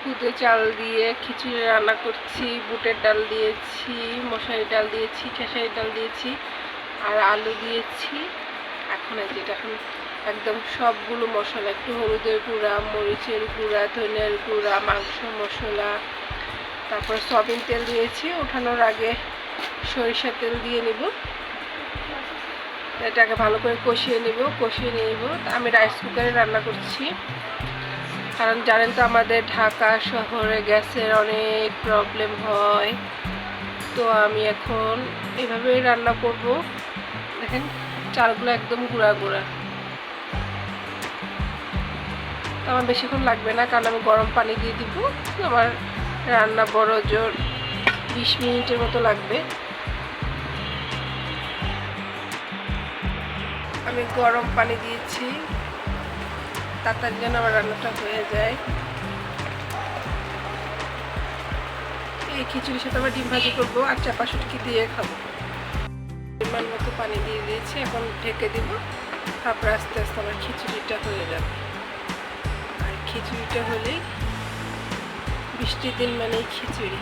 খুদে চাল দিয়ে খিচুড়ি রান্না করছি, বুটের ডাল দিয়েছি মশারি ডাল দিয়েছি খেসারি ডাল দিয়েছি আর আলু দিয়েছি। এখন এই যেটা এখন একদম সবগুলো মশলা, একটু হলুদের গুঁড়া, মরিচের গুঁড়া, ধনিয়ার গুঁড়া, মাংস, মশলা, তারপর সয়াবিন তেল দিয়েছি। ওঠানোর আগে সরিষার তেল দিয়ে নিব। এটাকে ভালো করে কষিয়ে নিব, কষিয়ে নিয়ে নিব। আমি রাইস কুকারে রান্না করছি। কারণ জানেন তো আমাদের ঢাকা শহরে গ্যাসের অনেক প্রবলেম হয়। তো আমি এখন এভাবেই রান্না করব। দেখেন, চালগুলো একদম গুঁড়া গুঁড়া। তো আমার বেশিক্ষণ লাগবে না, কারণ আমি গরম পানি দিয়ে দিব। আমার রান্না বড় জোর বিশ মিনিটের মতো লাগবে। আমি গরম পানি দিয়েছি। তাড়াতাড়ি যেন আমার রান্নাটা হয়ে যায়। এই খিচুড়ির সাথে আবার ডিম ভাজি করব, আর চাপা শুটকি দিয়ে খাব। পরিমাণ মতো পানি দিয়ে দিয়েছি, এখন ঢেকে দিব। তারপরে আস্তে আস্তে আমার খিচুড়িটা হয়ে যাবে। আর খিচুড়িটা হলেই বৃষ্টির দিন মানেই খিচুড়ি।